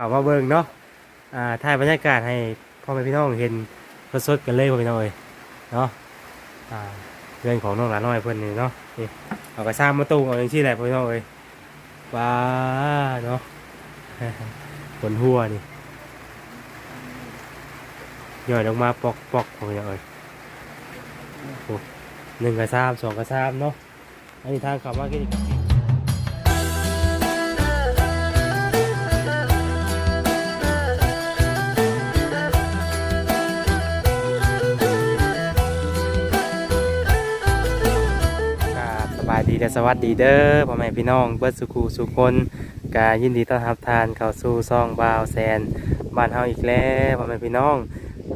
เอามาเบิ่งเนาะอ่าถ่ายบรรยากาศให้พ่อแม่พี่น้องเห็นสดๆกันเลยพ่อแม่พี่น้องเอ้ยเนาะอ่าเรื่องของน้องหลานน้อยเพิ่นนี่เนาะนี่เอากระซ้ำมาตุ้งเอาอย่างที่แหละพ่อพี่น้องเอ้ยว้าเนาะบนหัวนี่ย่อยลงมาปอกปอกพ่อพี่น้องเอ้ยหนึ่งกระซ้ำสองกระซ้ำเนาะอันนี้ทางข้ามากิน และสวัสดีเด้อพ่อแม่พี่น้องเบิดสุขูสุคนกายินดีต้อนรับทานเข้าสู่ซองบาวแซนบ้านเฮาอีกแล้วพ่อแม่พี่น้อง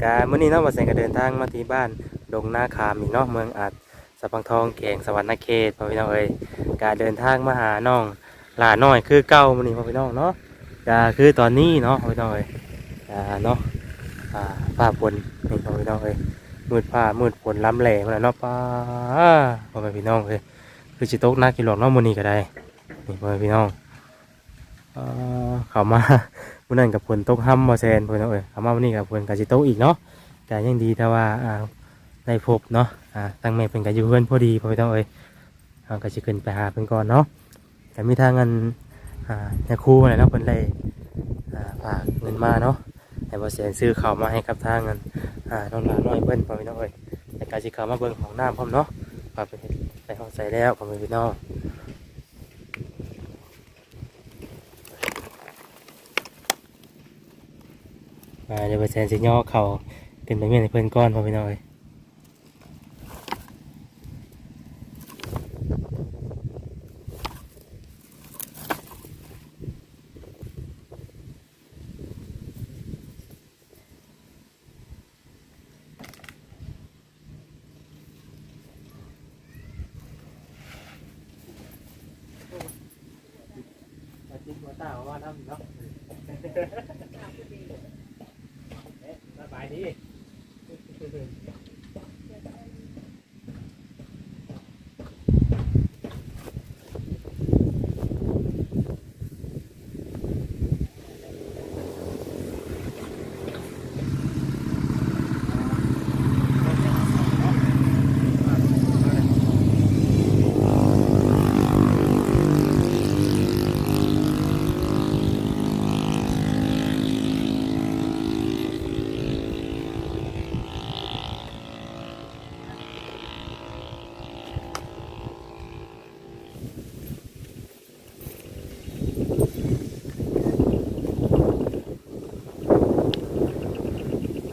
กามื้อนี้เนาะบ่าวแซนก็เดินทางมาที่บ้านดงนาคามอีกเนาะเมืองอัดสะพังทองแขงสวรรณเขตพ่อพี่น้องเอ้ยกาเดินทางมาหาน้องหลาน้อยคือเก่ามื้อนี้พ่อพี่น้องเนาะกาคือตอนนี้เนาะพ่อพี่น้องเอ้ยกาเนาะอ่าฟ้าฝนนี่พ่อพี่น้องเอ้ยมืดผ้ามืดฝนล้ำแหล่มาแล้วเนาะป้าพ่อแม่พี่น้องเลย คือจิตกนักกิโลกเนาะมื้อนี้ก็ได้นี่พ่อพี่น้องเออเขามามื้อนั้นกับฝนตกห้ำบ่แซนพ่อพี่น้องเอ้ยเขามามื้อนี้กับฝนกับจิตกอีกเนาะแต่ยังดีแต่ว่าอ่าได้พบเนาะอ่าตั้งแม่เป็นกับอยู่เพื่อนพอดีพ่อพี่น้องเอ้ยเอาก็สิขึ้นไปหาเพิ่นก่อนเนาะแต่มีทางเงินอ่าแม่ครูอะไรเนาะเพิ่นได้อ่าฝากเงินมาเนาะให้บ่แซนซื้อข้าวมาให้กับทางเงินอ่าน้องหลานน้อยเบิ้นพ่อพี่น้องเอ้ยแต่การสิเขามาเบิ่งของน้ำพร้อมเนาะปรับไป ใส่ห้องใส่แล้วพ่อพี่น้องอ่าเดี๋ยวไปแซนสิย่อเข่าเป็นไปเมียนให้เพื่อนก้อนพอพี่น้องเอ้ยจิตหัวตาว่าน้ำเนาะสบายดี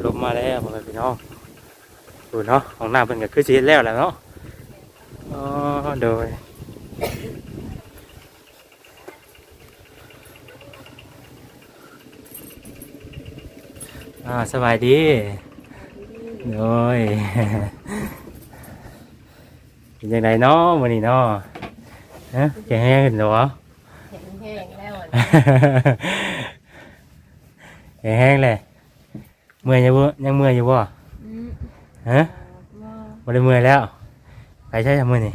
ลมมาแล้วพ่อแม่พี่น้อง ดูเนาะของน้ำเป็นก็คือสีแล้วแหละเนาะอ๋อโดยอ่าสบายดีโดยเป็นยังไงเนาะวันนี้เนาะฮะแข็งแรงขึ้นเหรอเห็นแห้งแล้วอะแข็งแรงเลยเมื่อยอยู่บ่ยังเมื่อยอยู่บ่อืม ฮะบ่บ่ได้เมื่อยแล้วไปใช้ทำมือนี่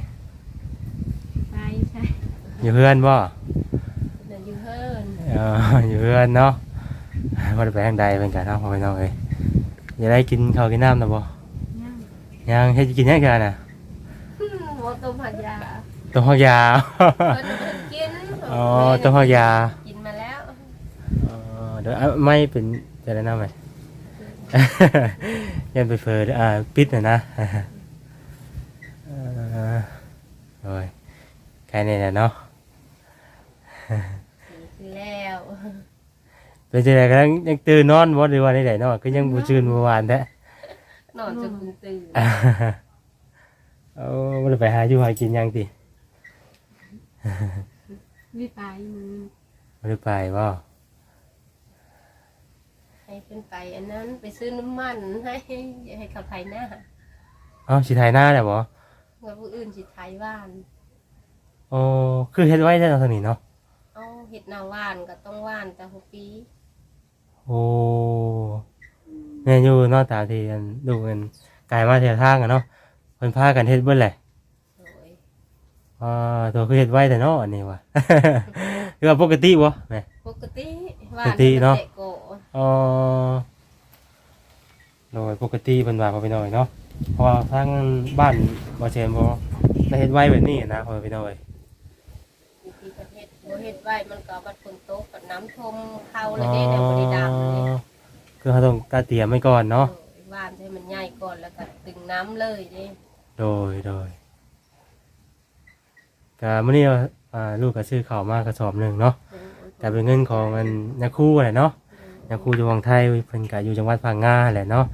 ไปใช่อยู่เพื่อนบ่เดี๋ยวอยู่เฮิร์นเอออยู่เพื่อนเนาะบ่ได้ไปทางใดเป็นกันเนาะพ่อพี่น้องเอ้ยอย่าได้กินข้าวกินน้ำนะบ่ย่างยังเฮ็ดกินยังกันน่ะอืมหมอต้มผัดยาต้มฮอกยา เพิ่นเพิ่นกินอ๋อต้มฮอกยา กินมาแล้วเออเดี๋ยวเอาไม่เป็นจะได้น้ำไหม ยันไปเฟอร์อ่าปิดน่ะนะเออโอ้ยใครเนี่ยเนาะกินแล้วเป็นจังไดก็ยังยังตื่นนอนบ่หรือว่าได้ๆเนาะก็ยังบ่ตื่นเมื่อวานแท้นอนจนตื่นเอาบ่ได้ไปหาอยู่หากินหยังติวิไปมึงบ่ได้ไปบ่ ให้ขึ้นไป อันนั้นไปซื้อน้ำมันให้ให้เขาไทยหน้าเอ้าสิถ่ายหน้าได้บ่ว่าผู้อื่นสิไทยบ้านโอ้คือเฮ็ดไว้ได้ตอนนี้เนาะเอาเห็ดนาว่านก็ต้องว่านแต่หกปีโอ้แม่นอยู่เนาะตามที่อันดูกันกลายมาเที่ยวทางอะเนาะเพิ่นพากันเฮ็ดเบิดแหละโดยอ่าตัวคือเฮ็ดไว้แต่เนาะอันนี้ว่ะคือว่าปกติบ่แม่ปกติว่าปกติเนาะตโก อ๋อโดยปกติเพิ่นว่าพอไปหน่อยเนาะเพราะว่าทางบ้านบ่เชนบ่ได้เฮ็ดไว้แบบนี้นะพอไปหน่อยที่ประเทศบ่เฮ็ดไว้มันก็บัดฝนตกกับน้ำท่วมเข้าเลยเด้แต่บ่ได้ดำเลยคือเขาต้องการเตรียมไว้ก่อนเนาะเออว่านให้มันใหญ่ก่อนแล้วก็ดึงน้ำเลยเด้โดยโดยก็มื้อนี้อ่าลูกก็ซื้อข้าวมากระสอบหนึงเนาะก็เป็นเงินของอันยาคูแหละเนาะ ยาคูอยู่ของไทยเพิ่นก็อยู่จังหวัดพังงาแหละเนาะ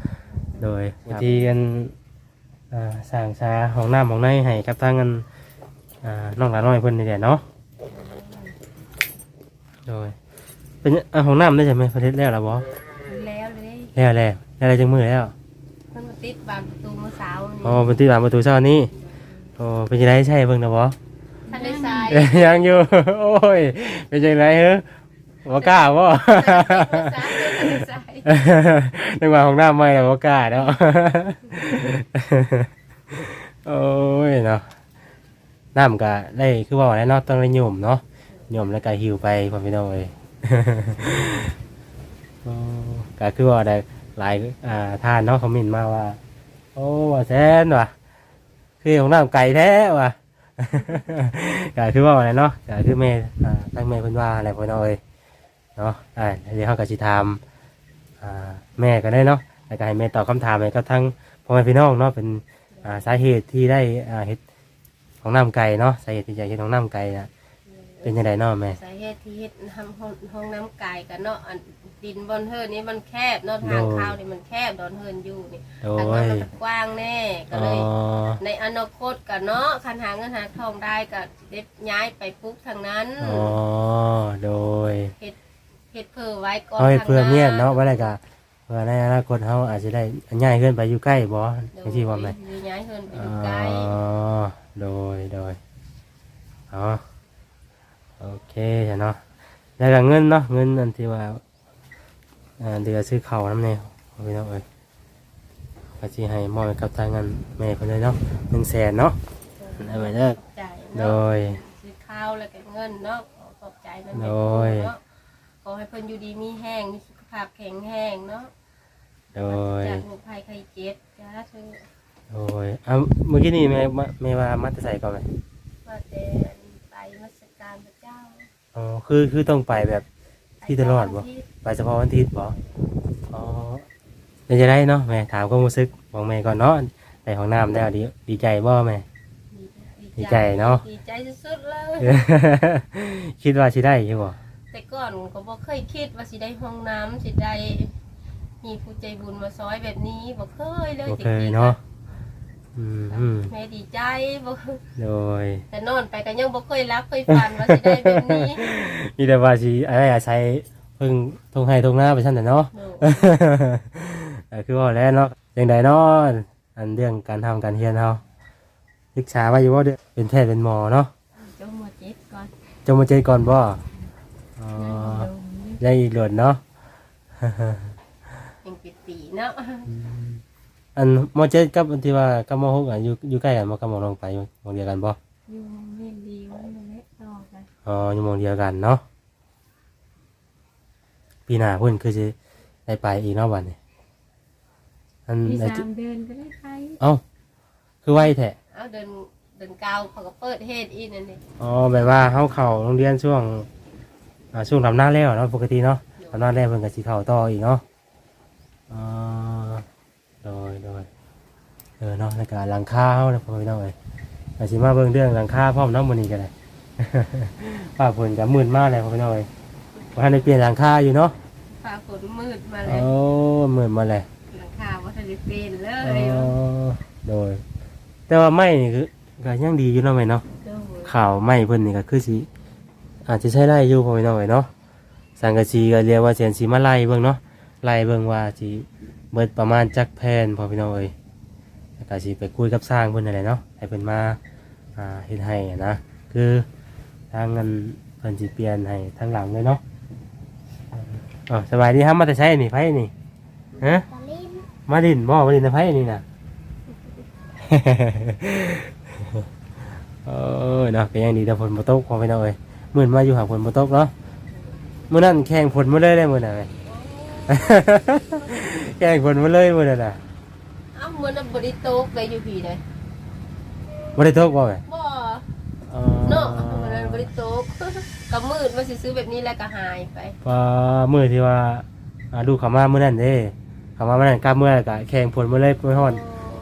โดยวิธีกันอ่าสร้างชาห้องน้ำห้องในให้กับทางกันอ่าน้องหลานน้อยเพิ่นนี่แหละเนาะโดยเป็นอะห้องน้ำได้ใช่ไหมประเทศแล้วหรอบอแล้วเลยแล้วแล้วแล้วอะไรจังมือแล้วเพิ่นมาติดบานประตูเมื่อเช้านี่อ๋อเป็นที่หลังประตูเช้านี้โอ้เป็นยังไงใช่เบิ่งนะบอท่านได้ทราย ยังอยู่ โอ้ย เป็นยังไงเฮ้ บ่กล้าบ่เมื่อเช้าท่านได้ทรายนึกว่าห้องน้ำไม่แล้วบ่กล้าเนาะโอ้ยเนาะน้ำก็ได้คือว่าแล้วเนาะต้องได้หย่มเนาะหย่มแล้วก็หิวไปพ่อพี่น้องเอ้ยโอ้ก็คือว่าได้หลายอ่าท่านเนาะคอมเมนต์มาว่า โอ้ว่าแซนว่ะคือของน้ำไก่แท้ว่ะก็คือว่าอะไรเนาะก็คือแม่อ่าตั้งแม่เพิ่นว่าอะไรพ่อน้อย เนาะอ่าเดี๋ยวเขาก็สิถามอ่าแม่ก็ได้เนาะแล้วก็ให้แม่ตอบคำถามให้กับทั้งพ่อแม่พี่น้องเนาะเป็นอ่าสาเหตุที่ได้อ่าเฮ็ดของน้ำไก่เนาะสาเหตุที่จะเฮ็ดของน้ำไก่น่ะเป็นยังไงเนาะแม่ สาเหตุที่เฮ็ดทำห้องห้องน้ำไก่กันเนาะอันดินบนเฮิรนนี่มันแคบเนาะทางเข้านี่มันแคบดอนเฮิรนอยู่นี่โดทางนั้นยมันก็กว้างแน่ก็อ๋เลยอในอนาคตกันเนาะคันหาเงินหาทองได้ก็เด็ดย้ายไปปุ๊บทางนั้นอ๋อโดย เฮ็ด เฮ็ดเพื่อไว้ก่อนเอาให้ทางเพื่อเมียนเนาะว่าอะไรกะเพื่อในอนาคตเขาอาจจะได้ง่ายขึ้นไปอยู่ใกล้บ่โดยไม่ใช่ว่าไหมอยู่ย้ายเฮิรนไปออ๋ยู่ไกลอโดยโดยอ๋อโอเคจ้ะเนาะแล้วก็เงินเนาะเงินอันที่ว่าอ่าเดือซื้อข้าวน้ำเนี่ยเอาไปเนาะเอ้ยก็สิให้มอบให้กับทางเงินแม่คนเลยเนาะหนึ่งแสนเนาะได้ไหมเด้อใจโดเนาะย ซื้อข้าวแล้วก็เงินเนาะขอขอบใจนะโดแม่ยเนาะ ขอให้เพิ่นอยู่ดีมีแห้งมีสุขภาพแข็งแรงเนาะโดย จากโรคภัยไข้เจ็บจ้าเธอโดยเอาเมื่อกี้นี่แม่มาแม่ว่ามัดใส่ก่อนไหมว่าแต่ไปมาสการพระเจ้าอ๋อคือคือต้องไปแบบ ที่ตลอดบ่ไปไปเฉพาะวันอาทิตย์บ่อ๋อเดี๋ยวจะได้เนาะแม่ถามความรู้สึกของแม่ก่อนเนาะในห้องน้ำได้วดีดีใจบ่แม่ ดีใจเนาะ ดีใจสุดๆเลย คิดว่าสิได้อยู่บ่ แต่ก่อนก็บ่เคยคิดว่าสิได้ห้องน้ำสิได้มีผู้ใจบุญมาซอยแบบนี้บ่เคยเลยบ่จเคยริงๆเนาะอืมอืมแม่ดีใจบ่โดย แต่นอนไปก็ยังบ่เคยรับเคยฝันว่าสิได้แบบนี้มีแต่ว่าสิอะไรอาศัยเพิ่งทงให้ทงหน้าไปซั่นน่ะเนาะโดเออคือว่าแล้วเนาะจังใดเนาะอันเรื่องการทำการเรียนเฮาศึกษาไว้อยู่ว่าเป็นแพทย์เป็นหมอเนาะจงหมดเจ็ดก่อน จงมาเจอก่อนบ่ อ๋อยังยังอีกหลวนเนาะ ยังปิดปีเนาะอันมอเจ็ดกับอันที่ว่ากับมหกอะอยู่อยู่ใกล้กันบ่กับมอลงไปอยู่หมองเดียวกันบ่อยู่เรียนดีไว้มาเล็กนอกกันอ๋ออยู่หมองเดียวกันเนาะปีหน้าเพิ่นคือสิได้ไปอีกเนาะบัดนี้อันมีได้สามเดือนก็ได้ไปเอ้าคือไวแท้เอาเดินเดินกาวเขาก็เปิดเฮ็ดอีนั่นนี่อ๋อแบบว่าเฮาเข้าโรงเรียนช่วง อ่าช่วงทำหน้าแล้วเนาะปกติเนาะทำหน้าแล้วเพิ่นก็สิเข้าต่ออีกเนาะอ๋อโดยโดยเออเนาะแล้วก็หลังคาเฮาเนาะพ่อพี่น้องเอ้ยก็สิมาเบิ่งเรื่องหลังคาพร้อมเนาะมื้อนี้ก็ได้ ป้าเพิ่นก็มืดมากเลยพ่อพี่น้องเอ้ยว่าทันได้เปลี่ยนหลังคาอยู่เนาะฟ้าฝนมืดมาเลโอ้ยมืดมาเลย หลังคาว่าทันได้เป็นเลอ๋อยโดย แต่ว่าไม้นี่คือก็ยังดีอยู่เนาะแม่เนาะโดยข่าวไม้เพิ่นนี่ก็คือสิ อาจจะใช้ได้อยู่พ่อพี่น้องเอ้ยเนาะสังกะสีก็เรียกว่าเสียนสีมาไล่เบิ่งเนาะไล่เบิ่งว่าสิเบิดประมาณจักแผ่นพ่อพี่น้องเอ้ยแล้วก็สิไปคุยกับสร้างเพิ่นนั่นแหละเนาะให้เพิ่นมาอ่าเฮ็ดให้อะนะคือทางเงินเพิ่นสิเปลี่ยนให้ทางหลังเลยเนาะอ๋อสบายดีครับมาแต่ใช้นี่ไผนี่ฮะมาดินบ่มาดินนะไผนี่น่ะ เออเนาะก็ยังดีแต่ฝนบ่ตกพอไปหน่อย มื่นมาอยู่หาฝนบ่ตกเนาะมื้อนั้นแข่งผลมาเลยได้มื้อน่ะแม่แข่งผลมาเลยมื้อนั้นน่ะเอ้ามื้อนั้นบ่ได้ตกได้อยู่พี่เลยบ่ได้ตกบ่แม่บ่อ๋อเนาะมื้อนั้นบ่ได้ตกก็มืดมาสิซื้อแบบนี้แล้วก็หายไปว่ามื้อที่ว่าอ่าลูกเขามามื้อนั้นเด้เขามามื้อนั้นกลับมื้อนั้นก็แข่งผลมาเลยไปฮอด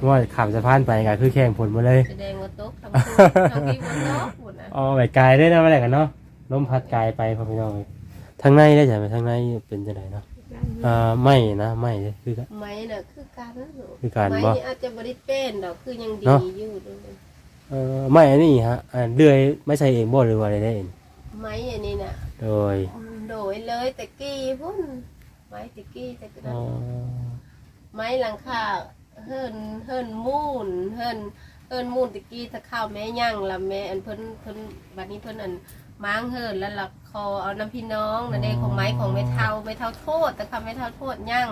ฮอดข้ามสะพานไปก็คือแข่งผลมาเลยแสดงว่าตกทำคือทำพี่บ่ตกพุ่นน่ะอ๋อไปไกลได้นะมาแล้วกันเนาะ ลมพัดไกลไปพ่อพี่น้องทางในได้จ้ะทางในเป็นจังไดเนาะอ่าไม่นะไม่คือกันไม้น่ะคือกันเนาะคือกันไม้บ่นี่อาจจะบ่ได้เป็นดอกคือยังดีเนาะอยู่เด้วยเออไม่อันนี้ฮะอ่าเลื่อยไม่ใช่เองบ่หรือว่าอะไรได้เองไม้อันนี้น่ะโดยโดยเลยแต่กี้พุ่นไม้ตะกี้แต่ก็อ๋อไม้หลังคาเฮิรนเฮิรนมูนเฮิรนเฮิรนมูนตะกี้ถ้าข้าวแม่ย่างละแม่อันเพิ่นเพิ่นบัดนี้เพิ่นอัน ม้างเฮิรนแล้วลักคอเอาน้ำพี่น้องนั่นเองของไม้ของแม่เฒ่าแม่เฒ่าโทษ แต่คำแม่เฒ่าโทษย่าง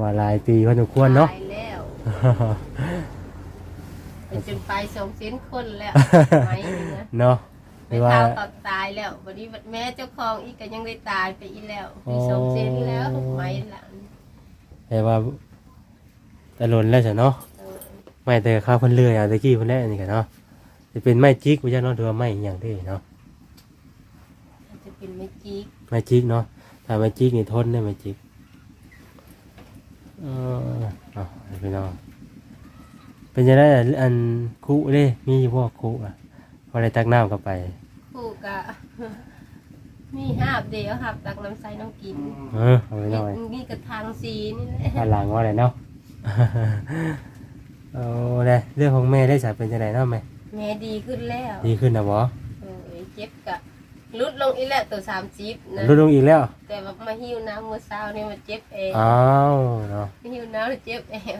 ว่าหลายปีพอสมควรเนาะ ตายแล้วเป็นจนไปสองเส้นคนแล้วไม้นี่นะเนาะหรืแม่อว่าเฒ่าก็ตายแล้วบัดนี้แม่เจ้าของอีกก็ยังได้ตายไปอีกแล้วมีสองเส้นแล้วไม้หลังแต่ว่าแต่หล่นแล้วจ้ะเนาะ เออไม่แต่ข้าวเพิ่นเลื่อยเอาตะกี้เพิ่นแรกนี่กันเนาะจะเป็นไม้จิกบ่จ้ะเนาะหรือว่าไม้หยังเด้เนาะมันจะ เป็นไม้จิกไม้จิกเนาะถ้าไม้จิกนี่ทนได้ไม้จิกเออเอาไปน้องเป็นจังได๋อันคุเด้มีอยู่บ่คุอะพอได้ตักน้ำเข้าไปผูกอะมีหาบเดียวหับตักน้ำใสน้องกินเออเอาไปหน่อยนี่กระทางสีนี่แหละด้านหลังว่าอะไรเนาะ เอาเลยเรื่องของแม่ได้สายเป็นจังไดเนาะแม่แม่ดีขึ้นแล้ว ดีขึ้นนะบ่โอ้ยเจ็บกะ ลุดลงอีกแล้วตัวสามจิบนะลดลงอีกแล้ว แต่ว่ามาหิวน้ำเมื่อเช้านี่มาเจ็บเองอ้าวเนาะหิวน้ำแล้วเจ็บเอง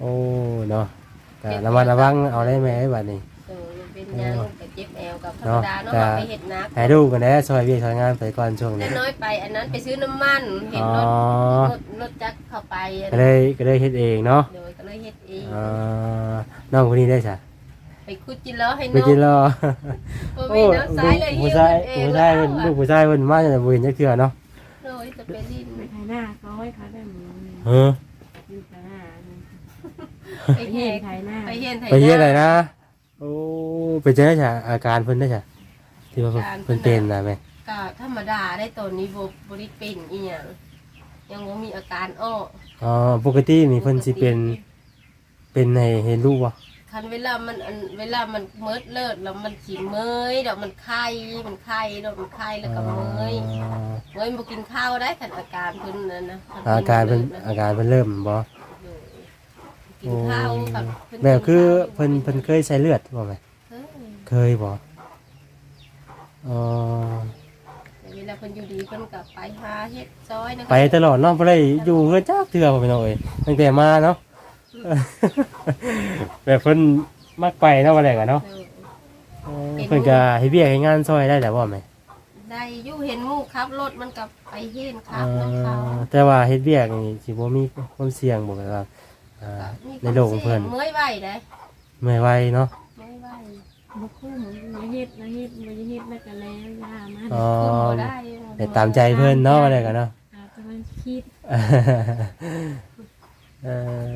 โอ้เนาะแต่ระมัดระวังเอาได้ไหมบัดนี้เออเป็นยังกับเจ็บแอวกับธรรมดาเนาะเนาะเราไปเห็ดนักให้ดูกันนะซอยเวียกซอยงานไปก่อนช่วงแต่นี้ น้อยไป อันนั้นไปซื้อน้ำมันเห็นอ๋อรถรถรถจักรเข้าไปอันก็นั้นเลยก็เลยเฮ็ดเองเนาะโดยก็เลยเฮ็ดเองอ่าน้องคนนี้ได้จ้ะ ไปคุดจิล้อให้ไปน้องกินรอบ่มีน้ำซ้ายเลยหิผู้วชายเองผู้ชายเพิ่นลูกผู้ชายเพิ่นมาจากบ่เห็นจักเทื่อเนาะโดยจะไปลิ้นไปขายหน้าเขาให้ขายได้หมูเอออยู่ขายหน้าไปไปเห็เห็นนขายหน้าไปเห็นไปเฮ็ดอะไรนะโอ้ไปเจอจ้ะอาการเพิ่นได้จ้ะที่ว่าเพิ่นเป็นนะแม่ก็ธรรมดาได้ตอนนี้บ่บ่ได้เป็นอีหยังยังบ่มีอาการอ้ออ๋อปกตินี่เพิ่นสิเป็นเป็นให้เห็นลูกบ่ คันเวลามันอันเวลามันเมิดเลิศแล้วมันสิเมยดอกมันไข้มันไข้ดอกมันไข้แล้วก็เมยอ๋อเมยบ่กินข้าวได้คันอาการเพิ่นนั่นนะคันอาการเพิ่นลิศะอาการเพิ่นเริ่มบ่กินข้าวกับเพิ่นแบบคือกิเพิ่นข้าวเพิ่นเคยใช้เลือดบ่แม่เออเคยบ่อ๋อแต่เวลาเพิ่นอยู่ดีเพิ่นก็ไปหาเฮ็ดซอยนะไปตลอดเนาะบ่ได้อยู่เฮือนจักเทื่อบ่พี่น้องเอ้ยตั้งแต่มาเนาะ แบบเพิ่นมักไปเนาะว่าแหละกันเนาะเออเออเพิ่นก็เฮ็ดเวียกให้งานซอยได้แหละบ่แม่ได้อยู่เห็นหมู่ขับรถมันกับไปเห็นคเอ่รับน้ำเขาอแต่ว่าเฮ็ดเวียกนี่สิบ่มีความเสี่ยงบ่แบบว่าอ่าในโลกของเพิ่นเมื่อยไหวได้เมื่อยไวเนาะ เมื่อยไหวบุคู่หมูมาเฮ็ดมาเฮ็ดมาเฮ็ดแล้วก็แล้วยามาอ๋อขึ้นบ่ได้แต่ตามใจเพิ่นเนาะว่าแหละกันเนาะ อาจจะมันคิดเออ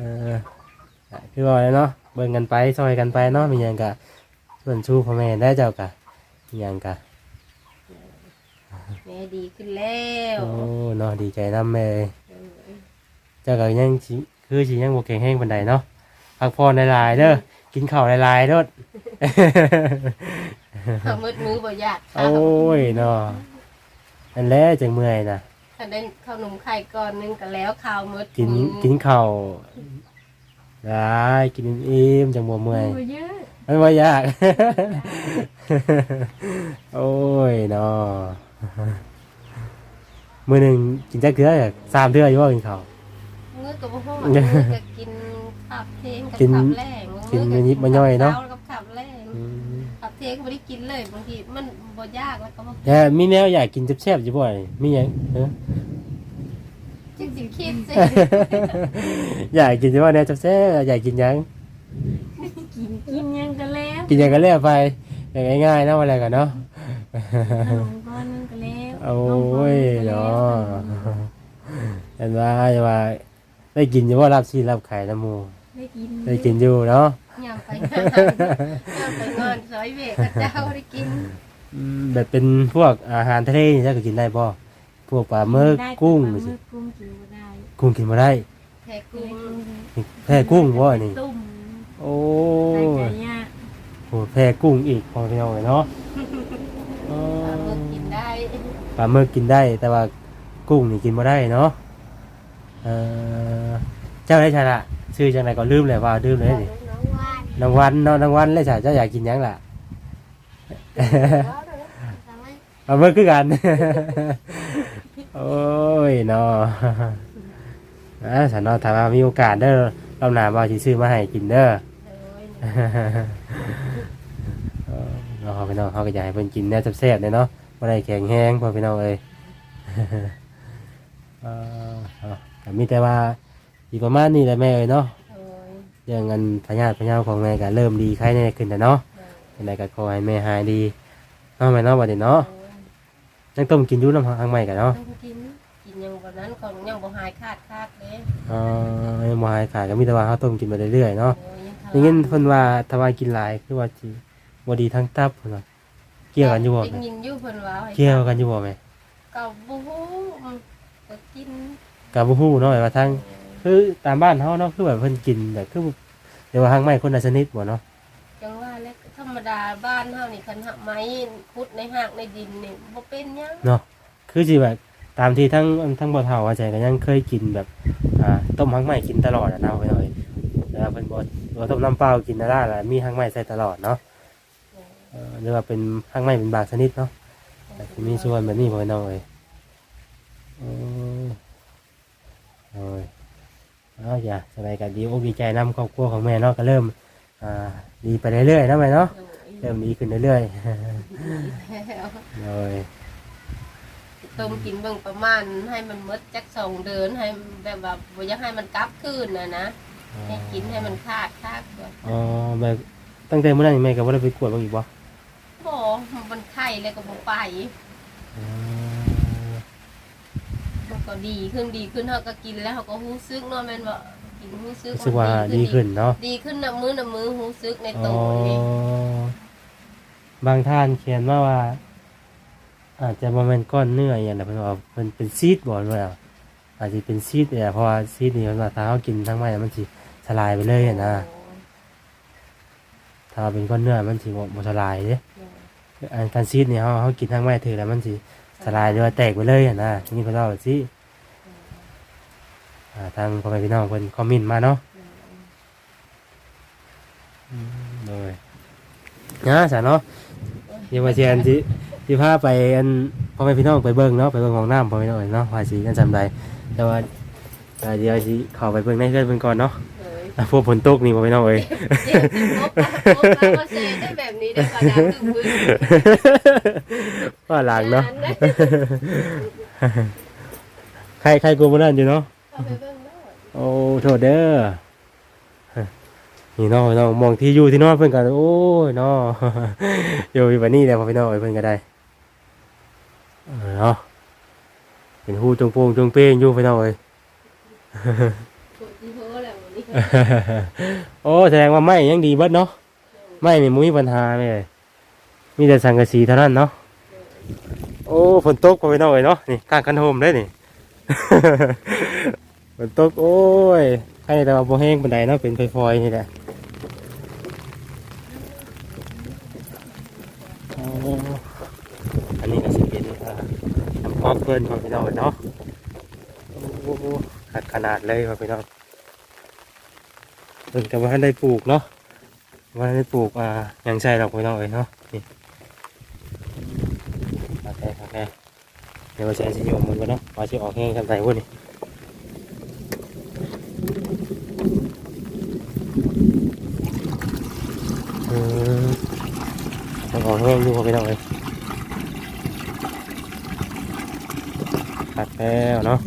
คือว่าเลยเนาะเบิ่งกันไปซอยกันไปเนาะมีหยังกะส่วนชูพ่อแม่ได้เจ้ากะมีหยังกะแม่ดีขึ้นแล้วโอ้เนาะดีใจนำแม่เอ้ยเออเจ้าก็ยังสิคือสิยังบ่แข็งแรงปานใดเนาะพักผ่อนหลายๆเด้อกินข้าวหลายๆเด้อเอามืดมือบ่อยากโอ้ยเนาะอันแรกจังเมื่อยนะถ้าได้ข้าวหนุ่มไข่ก่อนหนึงก็แล้วข้าวมืดกินมือกินข้าว ได้กินอิ่มๆจังบ่เมื่อยโอ้เยอะมันว่ายาก โอ้ยเนาะมื้อหนึงกินจักเทื่ออยากสามเทื่ออยู่บ่กินข้าว มือกับบ่ฮู้มือก็กินขับเพลงกับกินขับแรงกินมันยิบมันย่อยเนาะขับกับขับแรงอืมขับเพลงก็บ่ได้กินเลยบางทีมันบ่ยากแล้วก็บ่แต่มีแนวอยากกินแซ่บๆอยู่บ่อยมีหยังเออจริงๆ คิดสิอยากกินอยู่ว่าแนวแซ่บๆอยากกินหยัง กินกินยังก็แล้วกินหยังก็แล้วไปอย่างง่ายๆเนาะอะไรกันเนาะ ขนมก้อนนึงก็แล้วโอ้ยเนาะเห็นว่าว่า ได้กินอยู่ว่ารับซีรับไข่น้ำหมูได้กินได้กินอยู่เนาะยามไปงานยามไปงานซอยเวกกับเจ้าได้กินอืมแบบเป็นพวกอาหารทะเลนี่จะก็กินได้ป่พวกปลาหมึกได้กุ้งปลาหสิมึกกุ้งกินบ่ได้ กุ้งกินมาได้แค่กุ้งแพ้กุ้งว่านี่ตุ่มโอ้ใส่ไก่ย่างโหแพ้กุ้งอีกพอเดียวเลยเนาะอ๋อปลาหมึกกินได้ปลาหมึกกินได้ แต่ว่ากุ้งนี่กินมาได้เนาะเออเจ้าได้ชาละชื่อจังไรก็ลืมเลยว่าลืมเลยนี่น้องว่านรางวัลเนาะรางวัลเลยจ้ะเจ้าอยากกินหยังล่ะเอาเมื่อคือกัน โอ้ยเนาะ อ่าฉันเนาะถ้าว่ามีโอกาสเด้อเราหนาบ่าสิซื้อมาให้กินเด้อเออเนาะพี่น้องเขาก็อยากให้เพิ่นกินแนวแซ่บๆเลยเนาะบ่ได้แข็งแห้งพอพี่น้องเอ้ย เออเอาก็มีแต่ว่าอีกประมาณนี้แหละแม่เอ้ยเนาะโอ้ยเรื่องเงินพญาติพญาของแม่ก็เริ่มดีขึ้นแน่ขึ้นแล้วเนาะยังไงก็ขอให้แม่หายดีเนาะแม่เนาะบัดนี้เนาะยังต้มกินอยู่น้ำหางใหม่กันเนาะ ต้องกิน กินยังวันนั้นของยังบ่หายขาดขาดเลยอ๋อยังบ่หายขาดก็มีแต่ว่าเฮาต้มกินไปเรื่อยๆเนาะโอ้ยอย่างงี้เพิ่นว่าถ้าว่ากินหลายคือว่าสิบ่ดีทั้งตับเพิ่นว่าเกี่ยวกันอยู่บ่ได้แม่ยินอยู่เพิ่นว่าให้เกี่ยวกันอยู่บ่แม่กับบ่ฮู้อืมก็กินก็บ่ฮู้เนาะว่าทางคือตามบ้านเฮาเนาะคือแบบเพิ่นกินแบบคือเดี๋ยวว่าหางไม้คนละชนิดบ่เนาะจังว่าแล้วธรรมดาบ้านเฮานี่คันหักไม้ขุดในหากในดินนี่บ่เป็นหยังเนาะคือสิแบบ ตามที่ทั้งทั้งบ่เฒ่าว่าใจก็ยังเคยกินแบบอ่าต้มหางไม้กินตลอดอะนะพี่น้อยแต่ว่าเพิ่นบ่บ่ต้มน้ำเปล่ากินได้ล่ะมีหางไม้ใส่ตลอดเนาะเออหรือว่าเป็นหางไม้เป็นบางชนิดเนาะแต่สิมีส่วนแบบนี้บ่พี่น้อยเออโอ้ยเอาอย่าสบายกันดีอกดีใจนํครอบครัวของแม่เนาะก็เริ่มอ่าดีไปเรื่อยๆเนาะแม่เนาะโดยเริ่มดีขึ้นเรื่อยแล้วๆโดย ต้มกินเบิ่งประมาณ ให้มันหมดจักสองเดือนให้แบบว่าบ่อยากให้มันกลับคืนน่ะนะให้กินให้มันขาดขาดก่อนอ๋อแบบตั้งแต่เมื่อนั้นแม่ก็บ่ได้ไปกวดบ้างอีกบ่บ่มันไข้แล้วก็บ่ไปอ๋อมันก็ดีขึ้นดีขึ้นเฮาก็กินแล้วเฮาก็รู้สึกเนาะแม่นบ่กินรู้สึกรู้สึกว่าดีขึ้นเนาะดีขึ้นน้ำมือน้ำมือรู้สึกในอ๋ตัอวนี่บางท่านเขียนมาว่า อาจจะบ่แม่นก้อนเนื้ออย่างนั้นเพิ่นว่าเพิ่นเป็นซีดบ่ว่าอาจจะเป็นซีดเนี่ยเพราะว่าซีดนี่มันว่าถ้าเฮากินทั้งไม้มันสิสลายไปเลยอะนะถ้าเป็นก้อนเนื้อมันสิบ่บ่สลายเด้อันการซีดนี่เฮาเฮากินทั้งไม้ถือแล้วมันสิสลายหรือว่าแตกไปเลยอะนะนี่เพิ่นเล่าว่าสิอ่าทางพ่อแม่พี่น้องเพิ่นคอมเมนต์มาเนาะเลยนะสาเนาะเดี๋ยวมาเชียนที่ ที่พาไปอันพ่อแม่พี่น้องไปเบิ้งเนาะไปเบิ้งของน้ำพ่อแม่พี่น้องเนาะว่าสีกันจำได้แต่ว่าอ่าเดี๋ยวสิเข้าไปเบิ้งในเพื่อนเพิ่นก่อนเนาะเลยอะพวกฝนตกนี่พ่อแม่พี่น้องเอ้ยเจ็บสิบกพบแล้วก็เซได้แบบนี้ได้กระดาษถึงพื้นว่าหลังเนาะนได้ใครใครกลัวมันนั่นอยู่เนาะเข้าไปเบิ่งแล้วโอ้โทษเด้อนี่เนาะพี่น้องมองที่อยู่ที่นอนเพิ่นกันโอ้ยเนาะ อยู่แบบนี้แหละพ่อพี่น้องเอ้ยเพิ่นก็ได้ เออเนาะเป็นหูจงโปงจงเป้งอยู่พี่น้องเอ้ยปวดที่หัวแล้ววันนี้โอ้แสดงว่าไม่ยังดีเบิดเนาะไม่นี่มุ้ยปัญหาเลยมีแต่สังกะสีเท่านั้นเนาะโอ้ฝนตกไปหน่อยเนาะนี่กลางกันโฮมได้นี่ฝนตกโอ้ยใครแต่ว่าโบแห้งปันไดเนาะเป็นฟอยๆนี่แหละโอ้อันนี้ก็สิเป็นอ่า น้ำพอกเพิ่นขอพี่น้องเนาะโอ้ขัดขนาดเลยขอพี่น้องเพิ่นก็ว่าได้ปลูกเนาะว่าได้ปลูกอ่ายังใช่ดอกไม้น้อยเนาะนี่โอเคโอเคเดี๋ยวว่าจะสิโยมมันก็เนาะว่าสิออกแห้งทำไรวะนี่เออต้องออกแห้งอยู่พอไปหน่อยตัดแล้วเนาะ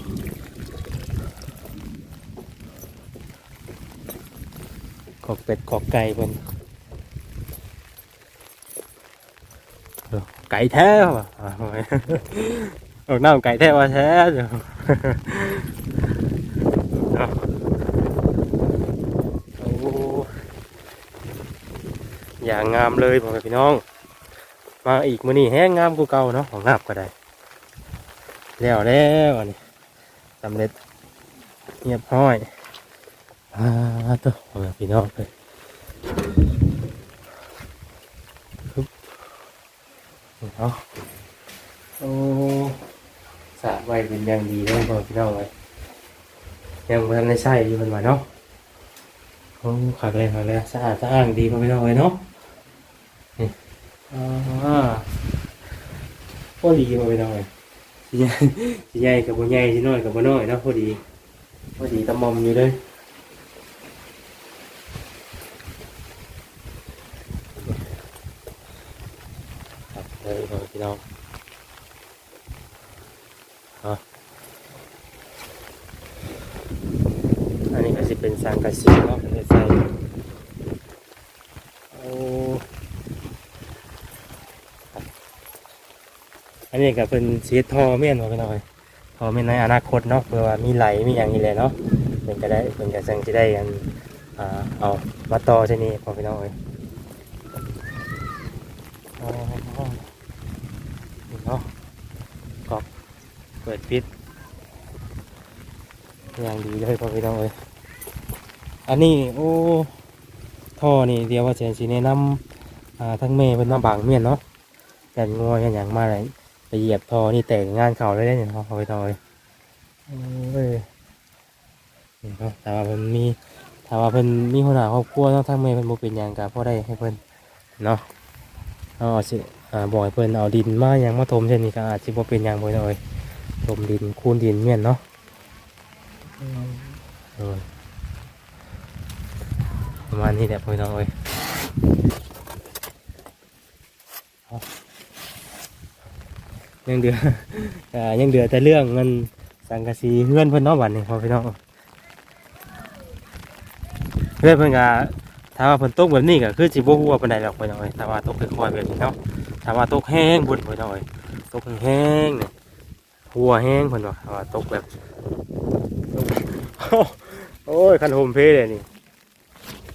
กอกเป็ดกอก ไก่เพิ่นไก่แท้ว่ะอ่าโอ้ยออกน้ำไก่แท้ว่าแท้เดี๋ยวเอาโอ้อย่างงามเลยพ่อพี่น้อง มาอีกมื้อนี้แห้งงามกูเก่าเนาะของงามก็ได้ แล้วแล้วอันนี้สำเร็จเงียบห้อยอ่าตัวพ่อพี่น้องเลยฮึบ เนาะโอ้สะไว้เป็นอย่างดีเลยพ่อพี่น้องเลยยังบ่ทันได้ใช้อยู่เป็นว่าเนาะโอ้ขักเลยขักเลยสะอาดสะอ้างดีพ่อพี่น้องเลยเนาะนี่อ่าพอดีมาไปหน่อยสิใหญ่สิใหญ่กับบ่ใหญ่สิน้อยกับบ่น้อยเนาะพอดีพอดีตะมอมอยู่เลยครับเลยพ่อพี่น้องฮะอันนี้ก็สิเป็นสังกะสีเนาะเฮ็ดใส่โอ้ อันนี้ก็เป็นเสียทอเมียนหัวไปหน่อยทอเมียนในอนาคตเนาะเพื่อว่ามีไหลมีอย่างนี้แหละเนาะเป็นก็ได้เป็นก็จังจะได้กันอ่าเอามาต่อที่นี่พอไปหน่อยนี่เนาะกอบเปิดปิดอย่างดีเลยพอไปหน่อยอันนี้โอ้ท่อนี่เดียวว่าเจนสีแนะนำอ่าทั้งเมย์เป็นมาบางเมียนเนาะยันงัวยันอย่างมาอะไร ไปเหยียบทอนี่แต่งงานเขาได้เนี่ยเขาเอาไปทอยโอ้ยนี่เนาะแต่ว่าเพิ่นมีถ้าว่าเพิ่นมีหัวหน้าครอบครัวเนาะทั้งแม่เพิ่นบ่เป็นหยังก็พอได้ให้เพิ่นเนาะเอาสิอ่าบอกให้เพิ่นเอาดินมาหยังมาถมเช่นนี้ก็อาจสิบ่เป็นหยังบ่น้อยถมดินคูนดินเมียนเนาะประมาณนี้แหละพ่อน้องเอ้ย ยังเดืออ่ายังเดือแต่เรื่องเงินสังกะสีเพื่อนเพื่อนเนาะบัดนี้พอพี่น้องเพื่อนเพื่อนก็ถ้าว่าเพิ่นตกแบบนี้ก็คือสิบ่ฮู้ว่าปานใดหรอกพี่น้องเอ้ยถ้าว่าตกค่อยๆแบบนี้เนาะถ้าว่าตกแห้งบุญพี่น้องเอ้ยตกแห้งเนี่หัวแห้งพิ่นว่าถ้าว่าตกแบบโอ้ยคันโฮมเพเลยนี่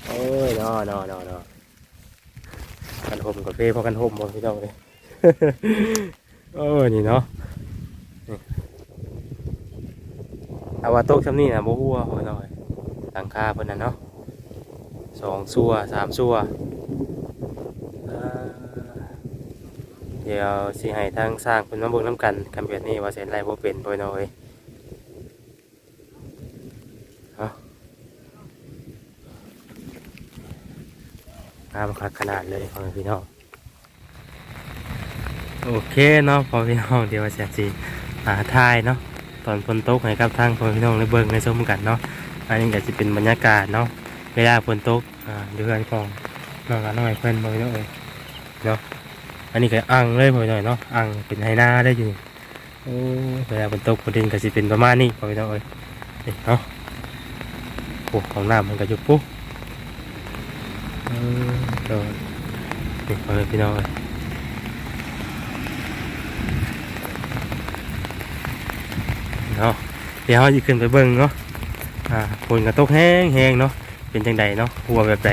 โอ้ยนาะเนาะเนาะเนาะคันโฮมกับเพเพราะคันโฮมบ่พี่น้องเอ้ย เออนี่เนาะเอาว่าโต๊ะชำนี่นะบ่ฮู้ว่าเนาะหลังคาเพิ่นน่ะเนาะสองซัวสามซัวเดี๋ยวสิให้ทางสร้างเพิ่นมาเบิ่งนํกันคำแบบนี้ว่าเสร็จไรบ่เป็นบ่เนาะเอ้ยเอางามคักขนาดเลยพ่อแม่พี่น้อง โอเคเนาะพอพี่น้องเดี๋ยวว่าจะสิหาทายเนาะตอนฝนตกให้กับทางพอพี่น้องได้เบิ่งในส้มกันเนาะอันนี้ก็จะเป็นบรรยากาศเนาะเวลาฝนตกอ่าเดือนของน้องกับน้องไอ้เพื่อนพอพี่น้องเอ้ยเนาะอันนี้ก็อ่างเลยพอพี่น้องเนาะอ่างเป็นไฮนาได้อยู่โอ้เวลาฝนตกฝนดินก็จะเป็นประมาณนี้พอพี่น้องเอ้ยนี่เนาะโอ้ของน้ำมันก็อยู่ปุ๊บเออเดี๋ยวนี่พอพี่น้องเอ้ย เนาะเดี๋ยวเราจะขึ้นไปเบิ่งเนาะอ่าฝนกระตกแห้งแห้งเนาะเป็นจังใดเนาะหัวแบบใด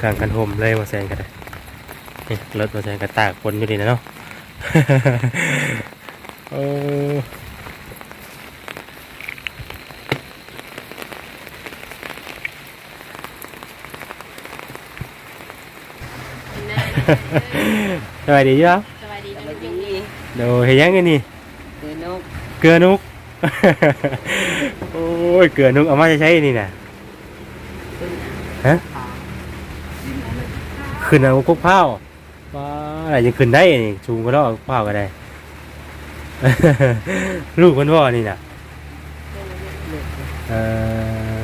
กลางกันห่มเลยมาแซงกันเลยนี่รถมาแซงกันตากฝนอยู่ดีนะเนาะโอ้สบายดีจ้ะสวัสดีนะลุ งดีโดเฮียงไงนี่คือนกเกลือนุก โอ้ย เกลือนุกเอามาจะใช้นี่นะฮะ ขึ้นเอากุ๊กเผาว้าอะไรจะขึ้นได้นี่ชูงก็ต้องเอากุ๊กเผาก็ได้ ลูกคนพ่อนี่นะเออ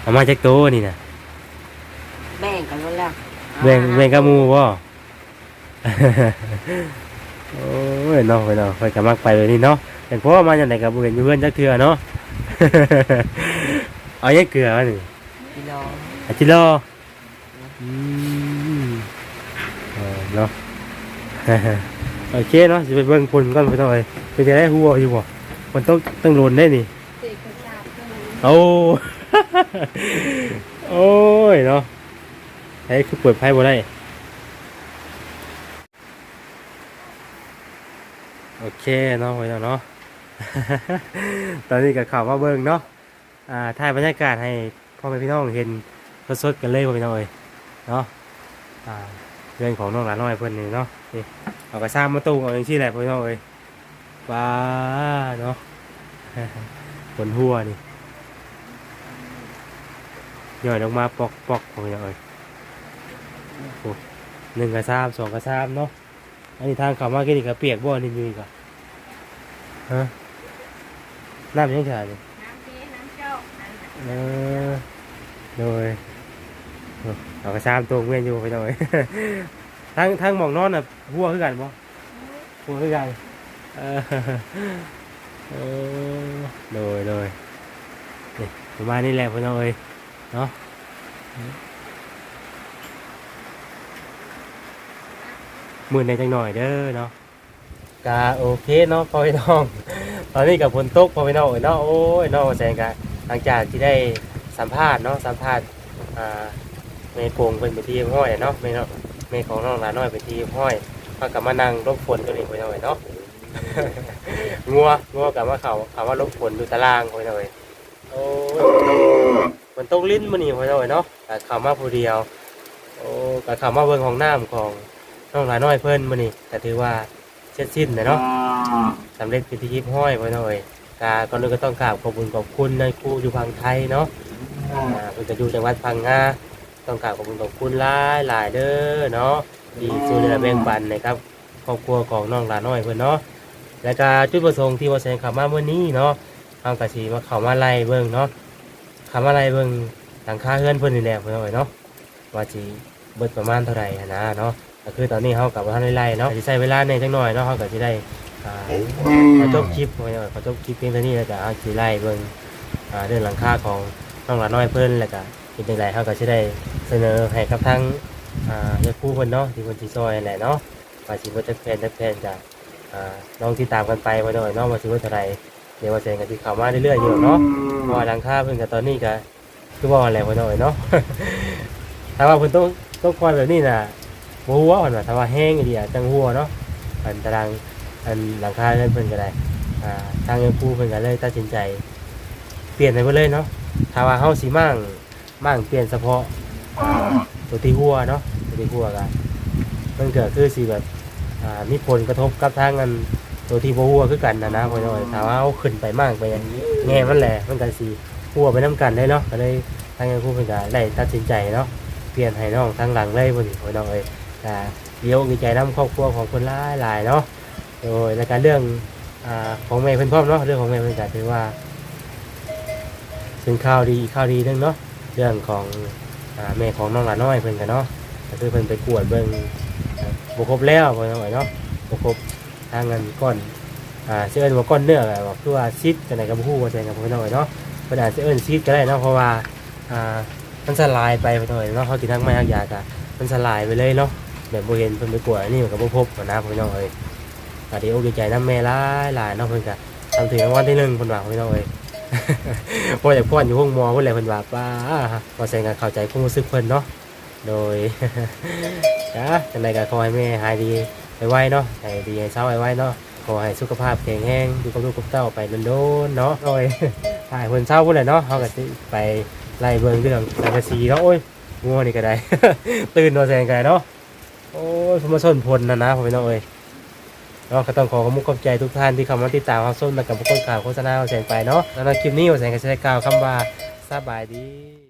เอามาจากโตวนี่นะแบ่งกันแล้วล่ะแบ่งแบ่งกับหมูบ่ โอ้ยเนาะไปเนาะไปกับมักไปเลยนี่เนาะแต่พ่อมาจากไหนกับบุเห็นอยู่เพื่อนจักเทื่อเนาะ เอาแยกเกลือมาหนึ่งพี่น้องอาจิโลอืมเออเนาะ โอเคเนาะจะไปเบิ่งผลก่อนไปหน่อยเป็นจะได้หัวอยู่บ่มันต้องต้องโดนได้นี่เด็กกระจาดก็เลยโอ้โอ้ยเนาะไอ้คือเปิดไพ่บ่ได้ โอเคเนาะไว้แล้วเนาะ ตอนนี้ก็ข่าวมาเบิ่งเนาะอ่าถ่ายบรรยากาศให้พ่อแม่พี่น้องเห็นสดๆกันเลยพ่อพี่น้องเอ้ยเนาะอ่าเรื่องของน้องหลานน้อยเพิ่นนี่เนาะนี่เอากระซ้ำมาตู้เอาอย่างที่แหละพ่อพี่น้องเอ้ยว้าเนาะบนหัวนี่ย่อยลงมาปอกปอกของอย่างเอ้ยหนึ่งกระซามสองกระซามเนาะ อันนี้ทางเขามากินอีกกระเปียกบ่อนี่อยู่อีกอะฮะน้ำยังไงเลยน้ำเจ๊น้ำเจ้าน้ำเออโดยเอากระซามตัวเวียนอยู่ไปหน่อย ทางทางหมองนอนน่ะหัวคือกันบ่หัวคือกันเออเออโดยโดยนี่ประมาณนี้แหละพี่น้องเอ้ยเนาะ มือในจังหน่อยเด้อเนาะกาโอเคเนาะพ่อพี่น้อง ตอนนี้กับฝนตกพ่อพี่น้องเนาะโอ้ยเนาะแสงกะหลังจากที่ได้สัมภาษณ์เนาะสัมภาษณ์อ่าเมย์โป่งเป็นไปที่ห้อยเนาะเมย์เนาะเมย์ของน้องหลานน้อยไปที่ห้อยก็กลับมานั่งรบฝนตัวเองไปหน่อยเนาะงัวงัวกลับมาเขาเขาว่ารบฝนดูตารางไปหน่อยโอ้ยมันตกลิ้นมันนี่ไปหน่อยเนาะแต่เขามาผู้เดียวโอ้กับเขามาเบิ่งของน้ำของ น้องหลานน้อยเพิ่นมันนี่แต่ถือว่าเช็ดสิ้นเลยเนาะสำเร็จพิธียิบห้อยไว้หน่อยกาก่อนอื่นก็ต้องกราบขอบคุณขอบคุณในครูอยู่พังไทยเนาะอ่าเพิ่นก็อยู่จังหวัดพังงาต้องกราบขอบคุณขอบคุณหลายหลายเด้อเนาะที่ช่วยเหลือแบ่งปันนะครับครอบครัวของน้องหลานน้อยเพิ่นเนาะแล้วก็จุดประสงค์ที่ว่าแสดงข้ามาเมื่อนี้เนาะเฮาก็สิมาเข้ามาไล่เบิ่งเนาะข้ามาไล่เบิ่งหลังคาเฮือนเพิ่นนี่แหละเพิ่นเอาไว้เนาะว่าสิเบิดประมาณเท่าไหร่นะเนาะ ก็คือตอนนี้เฮากับว่าทันไล่เนาะสิใช้เวลาในจังหน่อยเนาะเฮาก็สิได้อ่าขอจบคลิปไว้ก่อนขอจบคลิปเพียงเท่านี้แล้วก็เอาสีไล่เบิ่งอ่าเรื่องหลังคาของน้องหลานน้อยเพิ่นแล้วก็เป็นจังไดเขาก็สิได้เสนอให้กับทั้งอ่าญาติผู้เพิ่นเนาะที่เพิ่นสิซอยนั่นแหละเนาะว่าสิบ่จักแพนจักแพนจ้ะอ่าลองติดตามกันไปไว้หน่อยเนาะว่าสิว่าเท่าไหร่เดี๋ยวว่าแจ้งกันที่เข้ามาเรื่อยๆอยู่เนาะเพราะว่าหลังคาเพิ่นก็ตอนนี้ก็คือว่าอะไรไว้หน่อยเนาะถ้าว่าเพิ่นต้องต้องคอยแบบนี้น่ะ บ่ฮู้ว่าเพิ่นว่าถ้าว่าแห้งอีหลีอะจังฮู้เนาะอันตารางอันหลังคาเล่นเพิ่นก็ได้อ่าทางเงินผู้เพิ่นก็เลยตัดสินใจ เปลี่ยนไปเบิดเลยเนาะถ้าว่าเฮาสิมั่งมั่งเปลี่ยนเฉพาะอ่าตัวที่หัวเนาะตัวที่หัวก็มันก็คือสิแบบอ่ามีผลกระทบกับทางอันตัวที่บ่หัวคือกันนะนะพ่อน้อยถ้าว่าเฮาขึ้นไปมั่งไปอย่างนี้แง่มันแหละมันก็สิหัวไปนํกันได้เนาะก็เลยทางเงินผู้เพิ่นก็ได้ตัดสินใจเนาะเปลี่ยนให้น้องทางหลังเลยพุ่นพ่อน้องเอ้ย อ่าเดี๋ยวดีใจนํครอบครัวของคนหลายๆเนาะโดยในการเรื่องอาของแม่เพิ่นพร้อมเนาะเรื่องของแม่เพิ่นก็ถือว่าเป็นข่าวดีข่าวดีเรื่องเนาะเรื่องของอ่าแม่ของน้องหลานน้อยเพิ่นกันเนาะก็คือเพิ่นไปกวดเบิ่งอ่าบ่ครบแล้วเพิ่นเอาไว้เนาะบ่ครบทางเงินก้อนอ่าสิเอิ้นว่าก้อนเนื้อก็คือว่าซิดจังไดก็บ่ฮู้ว่าจังไดก็เพิ่นเอาไว้เนาะเพิ่นอาจสิเอิ้นซิดก็ได้เนาะเพราะว่าอ่ามันสลายไปเพิ่นเอาไว้เนาะเขากินทั้งไม้ทั้งยาก็มันสลายไปเลยเนาะ แบบบ่เห็นเพิ่นไปกลัวดอันนี้มันก็บ่พบหั้นนะพิ่นเอาไว้ยก็ดีอกดีใจน้ำแม่หลายหลายเน้องเพิ่นก็ทำถึงรางวัลที่หนึ่งเพิ่นว่าพี่น้องเอ้ยพ่ออยากพ่อนอยู่ห้องหมอเพิ่นเลยเพิ่นว่าป้าพอแสดงการเข้าใจความรู้สึกเพิ่นเนาะโดย จ้าจังไดก็ขอให้แม่หายดีไวๆเนาะให้ดีให้เช้าไวๆเนาะขอให้สุขภาพแข็งแรงอยู่กับลูกกับเต้าไปโดนๆเนาะโอ้ย ถ่ายเพิ่นเช้าพุ่นแหละเนาะเฮาก็สิไปไล่เบิ่งเรื่องสังกะสีเนาะโอ้ยงัวนี่ก็ได้ ตื่นนาะแสงกันเนาะ โอ้ยผมมาส่นพลนะนะผมพี่น้องเอ้ยเนาะก็ต้องขอขอบคุณขอบใจทุกท่านที่เข้ามาติดตามรับชมและกับผู้คนข่าวโฆษณาเอาแสงไปเนาะแล้วในคลิปนี้เอาแสงก็จะได้กล่าวคำว่าสบายดี